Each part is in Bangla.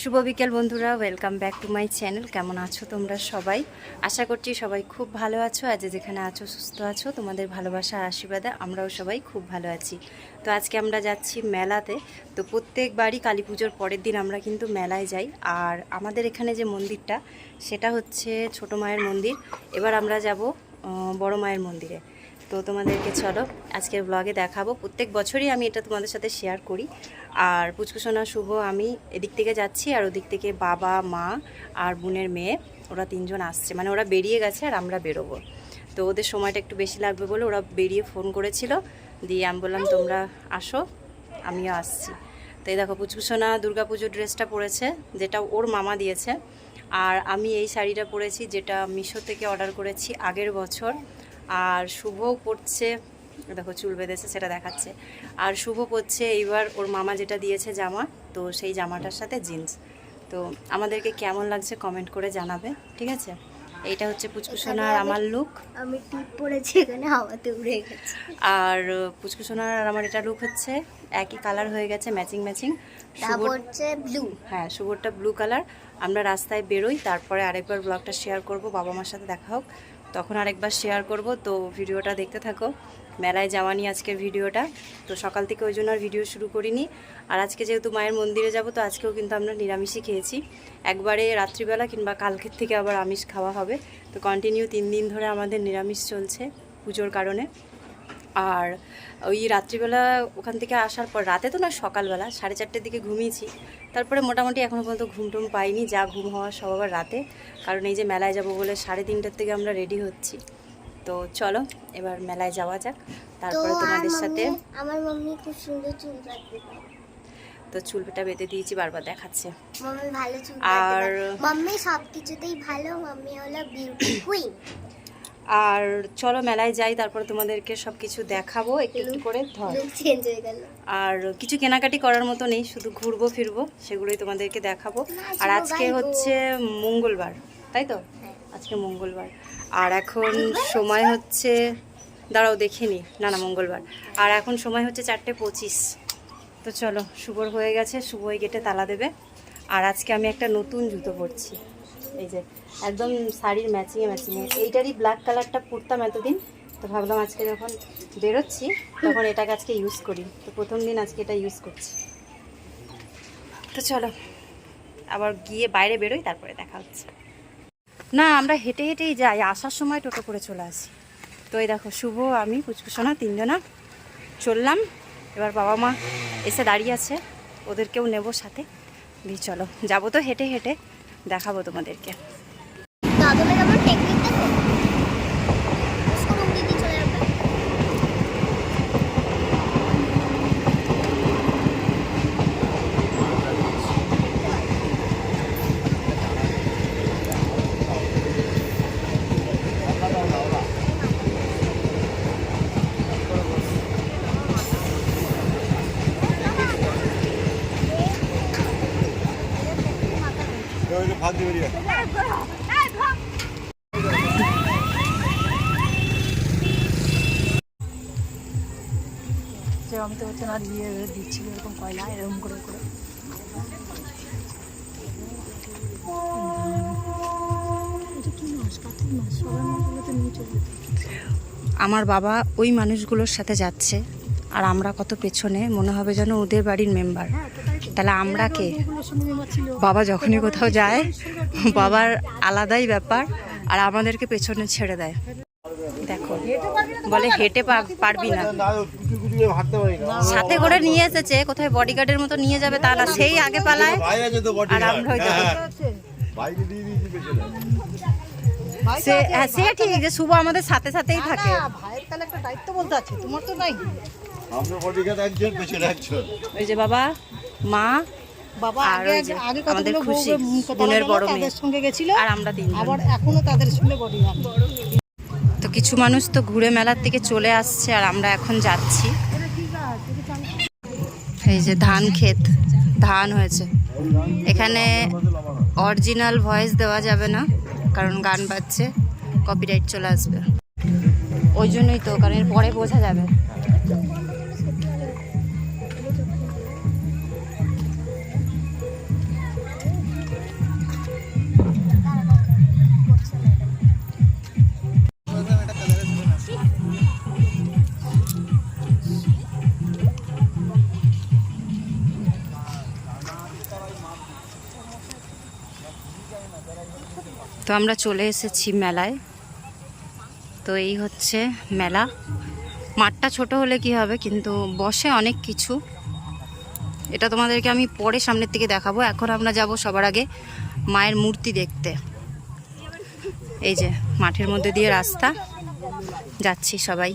শুভ বিকেল বন্ধুরা welcome back to my channel কেমন আছো তোমরা সবাই? আশা করছি সবাই খুব ভালো আছো। আজ যেখানে আছো, সুস্থ আছো। তোমাদের ভালোবাসা আশীর্বাদে আমরাও সবাই খুব ভালো আছি। তো আজকে আমরা যাচ্ছি মেলাতে। তো প্রত্যেকবারই কালী পুজোর পরের দিন আমরা কিন্তু মেলায় যাই। আর আমাদের এখানে যে মন্দিরটা, সেটা হচ্ছে ছোট মায়ের মন্দির। এবার আমরা যাব বড় মায়ের মন্দিরে। তো তোমাদেরকে চলো আজকের ব্লগে দেখাবো। প্রত্যেক বছরই আমি এটা তোমাদের সাথে শেয়ার করি। আর পুচকুসোনা শুভ, আমি এদিক থেকে যাচ্ছি আর ওদিক থেকে বাবা, মা আর বোনের মেয়ে, ওরা তিনজন আসছে। মানে ওরা বেরিয়ে গেছে আর আমরা বেরোবো। তো ওদের সময়টা একটু বেশি লাগবে বলে ওরা বেরিয়ে ফোন করেছিল। দিয়ে আমি বললাম, তোমরা আসো, আমিও আসছি। তো এই দেখো পুচকুসোনা দুর্গাপুজোর ড্রেসটা পরেছে, যেটা ওর মামা দিয়েছে। আর আমি এই শাড়িটা পরেছি, যেটা মিশো থেকে অর্ডার করেছি আগের বছর। আর শুভও পড়ছে দেখো চুল বেঁধেছে সেটা দেখাচ্ছে। আর শুভ পড়ছে এইবার ওর মামা যেটা দিয়েছে জামা তো সেই জামাটার সাথে জিন্স। তো আমাদেরকে কেমন লাগছে কমেন্ট করে জানাবে ঠিক আছে? এইটা হচ্ছে পুচকুসোনার আমার লুক আমি টিপ পরেছি এখানে হাওয়াতে উড়ে গেছে। আর পুচকুসোনার আর আমার এটা লুক হচ্ছে একই কালার হয়ে গেছে ম্যাচিং ম্যাচিং হচ্ছে ব্লু হ্যাঁ শুভরটা ব্লু কালার আমরা রাস্তায় বেরোই তারপরে আরেকবার ব্লগটা শেয়ার করব বাবা মার সাথে দেখা হোক। তখন আরেকবার শেয়ার করব। তো ভিডিওটা দেখতে থাকো। মেলায় যাওয়া আজকের ভিডিওটা। তো সকাল থেকে ওই জন্য আর ভিডিও শুরু করিনি। আর আজকে যেহেতু মায়ের মন্দিরে যাব, তো আজকেও কিন্তু আমরা নিরামিষই খেয়েছি। একবারে রাত্রিবেলা কিংবা কালকের থেকে আবার আমিষ খাওয়া হবে। তো কন্টিনিউ তিন দিন ধরে আমাদের নিরামিষ চলছে পুজোর কারণে। আর ওই রাত্রিবেলা ওখান থেকে আসার পর রাতে তো না সকালবেলা সাড়ে চারটের দিকে ঘুমিয়েছি। তারপরে মোটামুটি এখনও পর্যন্ত ঘুম টুম পাইনি যা ঘুম হওয়া সব আবার রাতে। কারণ এই যে মেলায় যাব বলে সাড়ে তিনটার থেকে আমরা রেডি হচ্ছি। তো চলো এবার মেলায় যাওয়া যাক। তারপরে তোমাদের সাথে আমার মাম্মি খুব সুন্দর চুল পারে তো চুলটা বেঁধে দিয়েছি বারবার দেখাচ্ছে। মাম্মি ভালো চুল আর- মাম্মি সব কিছুতেই ভালো মাম্মি হলো বিউটি কুইন আর চলো মেলায় যাই তারপরে তোমাদেরকে সব কিছু দেখাবো। একটু একটু করে ধর। আর কিছু কেনাকাটি করার মতো নেই শুধু ঘুরবো ফিরবো সেগুলোই তোমাদেরকে দেখাবো। আর আজকে হচ্ছে মঙ্গলবার তাই তো? হ্যাঁ। আজকে মঙ্গলবার। আর এখন সময় হচ্ছে দাঁড়াও দেখিনি না। না মঙ্গলবার। আর এখন সময় হচ্ছে চারটে পঁচিশ। তো চলো শুভর হয়ে গেছে শুভ গেটে তালা দেবে। আর আজকে আমি একটা নতুন জুতো পরছি। এই যে, একদম শাড়ির ম্যাচিংয়ে ম্যাচিংয়ে এইটারই ব্ল্যাক কালারটা পরতাম এতদিন, তো ভাবলাম আজকে যখন বেরোচ্ছি, তখন এটাকে আজকে ইউজ করি। তো প্রথম দিন আজকে এটা ইউজ করছি। তো চলো, আবার গিয়ে বাইরে বেরোই, তারপরে দেখা হচ্ছে। না, আমরা হেঁটে হেঁটেই যাই। আসার সময় টোটো করে চলে আসি। তো এই দেখো, শুভ, আমি পুচকুসোনা তিনজনা চললাম। এবার বাবা মা এসে দাঁড়িয়ে আছে। ওদেরকেও নেব সাথে। চলো, যাব তো হেঁটে হেঁটে। দেখাবো তোমাদেরকে। বেরিয়ে আমি তো হচ্ছে না দিয়ে দিচ্ছি, এরকম কয়লা, এরকম করে করে। আমার বাবা ওই মানুষগুলোর সাথে যাচ্ছে। আর আমরা কত পেছনে মনে হবে যেন ওদের বাড়ির মেম্বার তাহলে আমরা কে? বাবা যখনই কোথাও যায় বাবার আলাদাই ব্যাপার আর আমাদেরকে পেছনে ছেড়ে দেয়। দেখো বলে হেঁটে পারবি না। সাথে করে নিয়ে এসেছে কোথায় বডিগার্ডের মতো নিয়ে যাবে তা না সেই আগে পালায়। আর আমরা সে হ্যাঁ, সে ঠিক যে শুভ আমাদের সাথে সাথেই থাকে। ভাইয়ের তাহলে একটা দায়িত্ব বলতে আছে তোমার তো নাই। আমরা বডিগার্ড একজন পেছনে একজন। ওই যে বাবা মা বাবা আর আগে আগে কতগুলো খুশি, বোনের বড় মেয়ে। সঙ্গে গেছিল আর আমরা তিন আবার এখনও তাদের সঙ্গে বডি তো কিছু মানুষ তো ঘুরে মেলার থেকে চলে আসছে আর আমরা এখন যাচ্ছি। এই যে ধান ক্ষেত ধান হয়েছে। এখানে অরিজিনাল ভয়েস দেওয়া যাবে না কারণ গান বাজছে কপিরাইট চলে আসবে। ওই জন্যই তো কারণ এর পরে বোঝা যাবে। তো আমরা চলে এসেছি মেলায়। তো এই হচ্ছে মেলা। মাঠটা ছোট হলে কি হবে? কিন্তু বসে অনেক কিছু। এটা তোমাদেরকে আমি পরে সামনের থেকে দেখাবো। এখন আমরা যাব সবার আগে মায়ের মূর্তি দেখতে। এই যে, মাঠের মধ্যে দিয়ে রাস্তা। যাচ্ছি সবাই।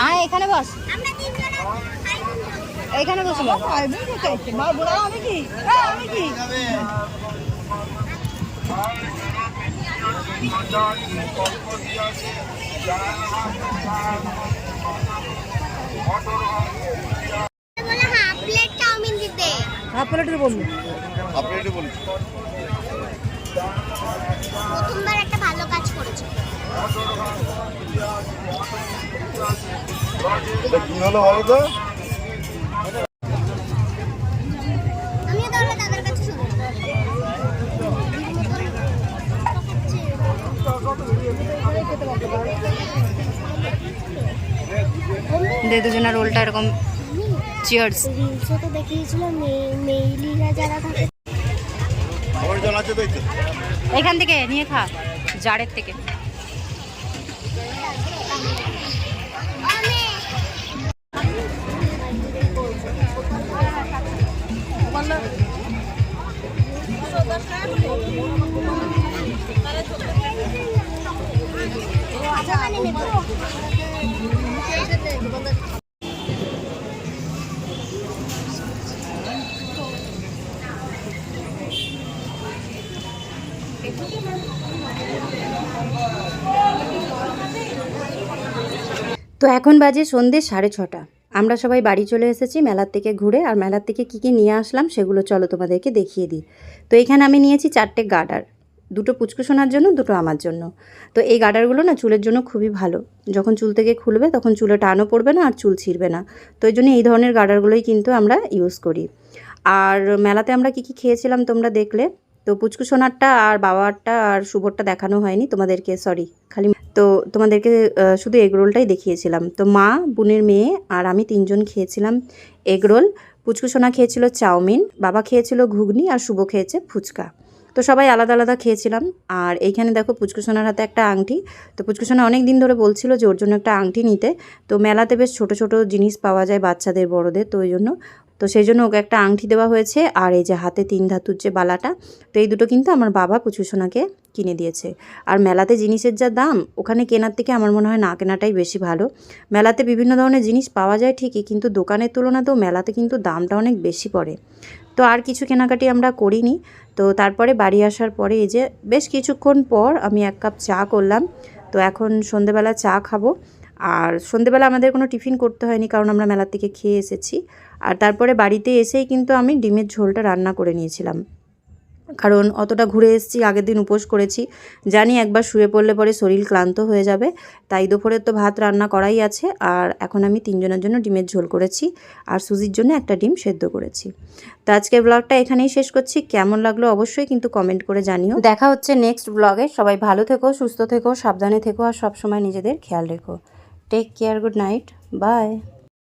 আয় এখানে বস এখানে বসে বস দিতে আপনি এটা বলুন প্রথমবার একটা ভালো কাজ করেছ। এটা কি হলো বলো তো দুজনের রোলটা এরকম চিয়ার্স রিলসে তো দেখিয়েছিল মেইলিরা যারা থাকে। এখান থেকে নিয়ে খা জারের থেকে তো এখন বাজে সন্ধে সাড়ে ছটা। আমরা সবাই বাড়ি চলে এসেছি মেলার থেকে ঘুরে, আর মেলার থেকে কী কী নিয়ে আসলাম সেগুলো চলো তোমাদেরকে দেখিয়ে দিই। তো এখানে আমি নিয়েছি চারটে গার্ডার দুটো পুচকু শোনার জন্য, দুটো আমার জন্য। তো এই গার্ডারগুলো না চুলের জন্য খুবই ভালো। যখন চুল থেকে খুলবে তখন চুলে টানও পড়বে না আর চুল ছিঁড়বে না। তো এই জন্য এই ধরনের গার্ডারগুলোই কিন্তু আমরা ইউজ করি। আর মেলাতে আমরা কী কী খেয়েছিলাম তোমরা দেখলে তো পুচকু সোনারটা আর বাবারটা আর শুভরটা দেখানো হয়নি তোমাদেরকে সরি খালি তো তোমাদেরকে শুধু এগরোলটাই দেখিয়েছিলাম। তো মা, বোনের মেয়ে আর আমি তিনজন খেয়েছিলাম এগরোল পুচকু সোনা খেয়েছিল চাউমিন, বাবা খেয়েছিল ঘুগনি আর শুভ খেয়েছে ফুচকা। তো সবাই আলাদা আলাদা খেয়েছিলাম। আর এইখানে দেখো পুচকু সোনার হাতে একটা আংটি। তো পুচকু সোনা অনেক দিন ধরে বলছিল যে ওর জন্য একটা আংটি নিতে। তো মেলাতে বেশ ছোট ছোট জিনিস পাওয়া যায় বাচ্চাদের, বড়দের, তো ওই জন্য তো সেই জন্য ওকে একটা আংটি দেওয়া হয়েছে আর এই যে হাতে তিন ধাতুর যে বালাটা, তো এই দুটো কিন্তু আমার বাবা পুচু সোনাকে কিনে দিয়েছে। আর মেলাতে জিনিসের যা দাম, ওখানে কেনার থেকে আমার মনে হয় না কেনাটাই বেশি ভালো। মেলাতে বিভিন্ন ধরনের জিনিস পাওয়া যায় ঠিকই, কিন্তু দোকানের তুলনাতেও মেলাতে কিন্তু দামটা অনেক বেশি পড়ে। তো আর কিছু কেনাকাটি আমরা করিনি। তো তারপরে বাড়ি আসার পরে এই যে বেশ কিছুক্ষণ পর আমি এক কাপ চা করলাম। তো এখন সন্ধেবেলা চা খাব। আর সন্ধেবেলা আমাদের কোনো টিফিন করতে হয়নি, কারণ আমরা মেলার থেকে খেয়ে এসেছি। আর তারপরে বাড়িতে এসেই কিন্তু আমি ডিমের ঝোলটা রান্না করে নিয়েছিলাম। কারণ অতটা ঘুরে এসেছি, আগের দিন উপোস করেছি। জানি একবার শুয়ে পড়লে পরে শরীর ক্লান্ত হয়ে যাবে। তাই দুপুরের তো ভাত রান্না করাই আছে, আর এখন আমি তিনজনের জন্য ডিমের ঝোল করেছি। আর সুজির জন্য একটা ডিম সেদ্ধ করেছি। তো আজকের ব্লগটা এখানেই শেষ করছি। কেমন লাগল অবশ্যই কিন্তু কমেন্ট করে জানিও। দেখা হচ্ছে নেক্সট ব্লগে। সবাই ভালো থেকো, সুস্থ থেকো, সাবধানে থেকো, আর সবসময় নিজেদের খেয়াল রেখো। take care good night bye